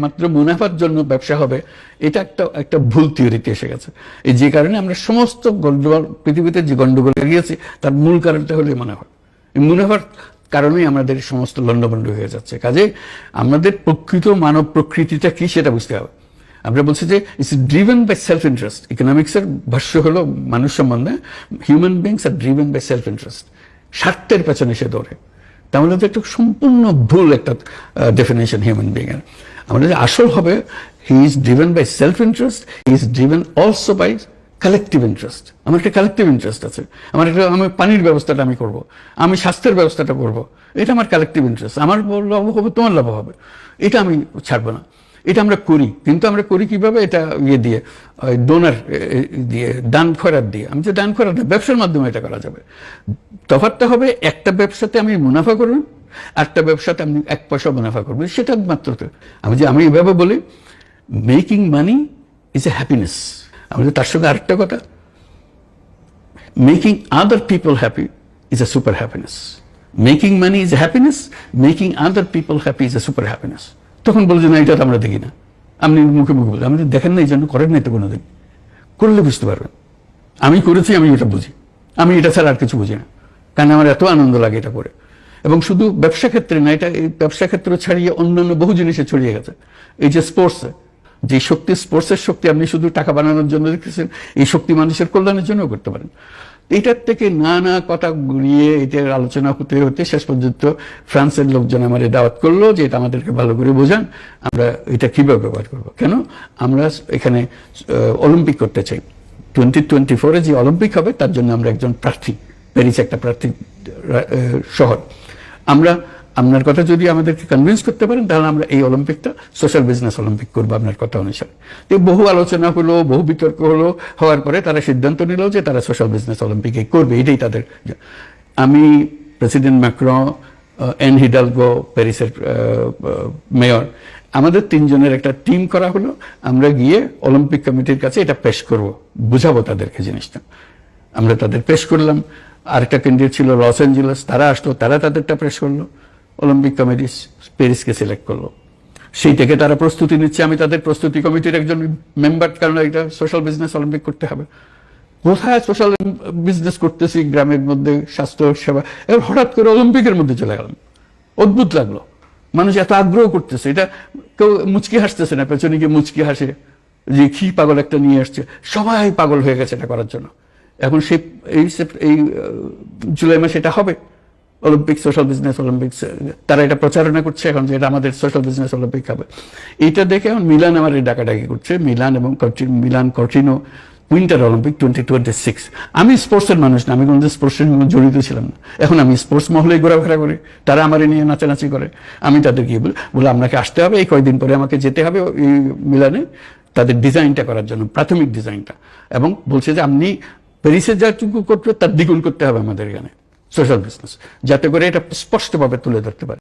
মাত্র মুনাফার জন্য ব্যবসা হবে, এটা একটা একটা ভুল থিওরিতে এসে গেছে। এই যে কারণে আমরা সমস্ত গন্ডগোল পৃথিবীতে যে গন্ডগোল গিয়েছি তার মূল কারণটা হলো মুনাফা। এই মুনাফার কারণেই আমাদের সমস্ত লন্ডভন্ড হয়ে যাচ্ছে। কাজে আমাদের প্রকৃত মানব প্রকৃতিটা কি সেটা বুঝতে হবে। আমরা বলছি যে it's driven by self interest ইকোনমিক্সের ভাষ্য হলো মানুষ সম্বন্ধে হিউম্যান বিংস আর ড্রিভেন বাই সেলফ ইন্টারেস্ট স্বার্থের পেছনে সে দৌড়ে। তাহলে তো একটা সম্পূর্ণ ভুল একটা ডেফিনেশন হিউম্যান বিং এর আমাদের আসল হবে he is driven by self interest he is driven also by collective interest আমার একটা কালেকটিভ ইন্টারেস্ট আছে। আমার একটা, আমি পানির ব্যবস্থাটা আমি করব, আমি স্বাস্থ্যের ব্যবস্থাটা করব। এটা আমার কালেকটিভ ইন্টারেস্ট আমার লাভ হবে, তোমার লাভ হবে। এটা আমি ছাড়বো না। এটা আমরা করি, কিন্তু আমরা করি কীভাবে? এটা ইয়ে দিয়ে ডোনার দিয়ে, দান খরার দিয়ে। আমি যে দান খরার না ব্যবসার মাধ্যমে এটা করা যাবে। তফাৎটা হবে, একটা ব্যবসাতে আমি মুনাফা করব একটা ব্যবসাতে আমি এক পয়সা মুনাফা করব, সেটা মাত্র। আমি যে, আমি এভাবে বলি making money is a happiness আমাদের তার সঙ্গে আরেকটা কথা making other people happy is a super happiness making money is a happiness making other people happy is a super happiness তখন বলে যে, না, এটা তো আমরা দেখি না। আপনি মুখে মুখে বলে আপনি দেখেন না এই জন্য করেন নাই তো কোনোদিন? করলে বুঝতে পারবেন। আমি করেছি, আমি এটা বুঝি। আমি এটা ছাড়া আর কিছু বুঝি না। কারণ আমার এত আনন্দ লাগে এটা করে। এবং শুধু ব্যবসা ক্ষেত্রে না, এটা ব্যবসা ক্ষেত্র ছাড়িয়ে অন্যান্য বহু জিনিসে ছড়িয়ে গেছে। এই যে স্পোর্টসে যে শক্তি স্পোর্টসের শক্তি আপনি শুধু টাকা বানানোর জন্য দেখতেছেন, এই শক্তি মানুষের কল্যাণের জন্য করতে পারেন। এটার থেকে নানা কথা ঘুরিয়ে এটার আলোচনা হতে হতে শেষ পর্যন্ত ফ্রান্সের লোকজন আমার দাওয়াত করল যে এটা আমাদেরকে ভালো করে বোঝান, আমরা এটা কীভাবে ব্যবহার করব। কেন? আমরা এখানে অলিম্পিক করতে চাই। টোয়েন্টি টোয়েন্টি ফোরে যে অলিম্পিক হবে, তার জন্য আমরা একজন প্রার্থী প্যারিস একটা প্রার্থী শহর। আমরা, আপনার কথা যদি আমাদেরকে কনভিন্স করতে পারেন, তাহলে আমরা এই অলিম্পিকটা সোশ্যাল বিজনেস অলিম্পিক করব আপনার কথা অনুসারে। তো বহু আলোচনা হলো, বহু বিতর্ক হলো, হওয়ার পরে তারা সিদ্ধান্ত নিল যে তারা সোশ্যাল বিজনেস অলিম্পিকে করবে, এটাই তাদের আমি প্রেসিডেন্ট ম্যাক্রো এন হিডালগো প্যারিসের মেয়র আমাদের তিনজনের একটা টিম করা হলো। আমরা গিয়ে অলিম্পিক কমিটির কাছে এটা পেশ করব, বুঝাবো তাদেরকে জিনিসটা। আমরা তাদের পেশ করলাম। আরেকটা ক্যান্ডিডেট ছিল লস অ্যাঞ্জেলেস, তারা আসলো, তারা তাদেরটা পেশ করল অলিম্পিক কমিটি প্যারিসকে সিলেক্ট করল। সেই থেকে তারা প্রস্তুতি নিচ্ছে, আমি তাদের প্রস্তুতি কমিটির একজন মেম্বার কারণ এটা সোশ্যাল বিজনেস অলিম্পিক করতে হবে। কোথায় সোশ্যাল বিজনেস করতেছি, গ্রামের মধ্যে স্বাস্থ্য সেবা, এবার হঠাৎ করে অলিম্পিকের মধ্যে চলে গেলাম। অদ্ভুত লাগল। মানুষ এত আগ্রহ করতেছে, এটা কেউ মুচকি হাসতেছে না, পেছনে গিয়ে মুচকি হাসে যে কি পাগল একটা নিয়ে আসছে। সবাই পাগল হয়ে গেছে এটা করার জন্য। এখন সে, এই এই জুলাই মাসে এটা হবে। অলিম্পিক সোশ্যাল বিজনেস অলিম্পিক্স তারা এটা প্রচারণা করছে এখন যে এটা আমাদের সোশ্যাল বিজনেস অলিম্পিক হবে। এটা দেখে এখন মিলান আমার এই ডাকাডাকি করছে। মিলান এবং Milan Cortina winter Olympic twenty twenty six আমি স্পোর্টসের মানুষ না, আমি কোনো স্পোর্টসের সঙ্গে জড়িত ছিলাম না। এখন আমি স্পোর্টস মহলে ঘোরাফেরা করি। তারা আমার নিয়ে নাচানাচি করে। আমি তাদের কি বলি, বলে আপনাকে আসতে হবে, এই কয়দিন পরে আমাকে যেতে হবে এই মিলানে। তাদের ডিজাইনটা করার জন্য, প্রাথমিক ডিজাইনটা এবং বলছে যে আপনি প্যারিসে যাটুকু করতে তার দ্বিগুণ করতে হবে আমাদের এখানে। সোশ্যাল বিজনেস যাতে করে এটা স্পষ্টভাবে তুলে ধরতে পারে।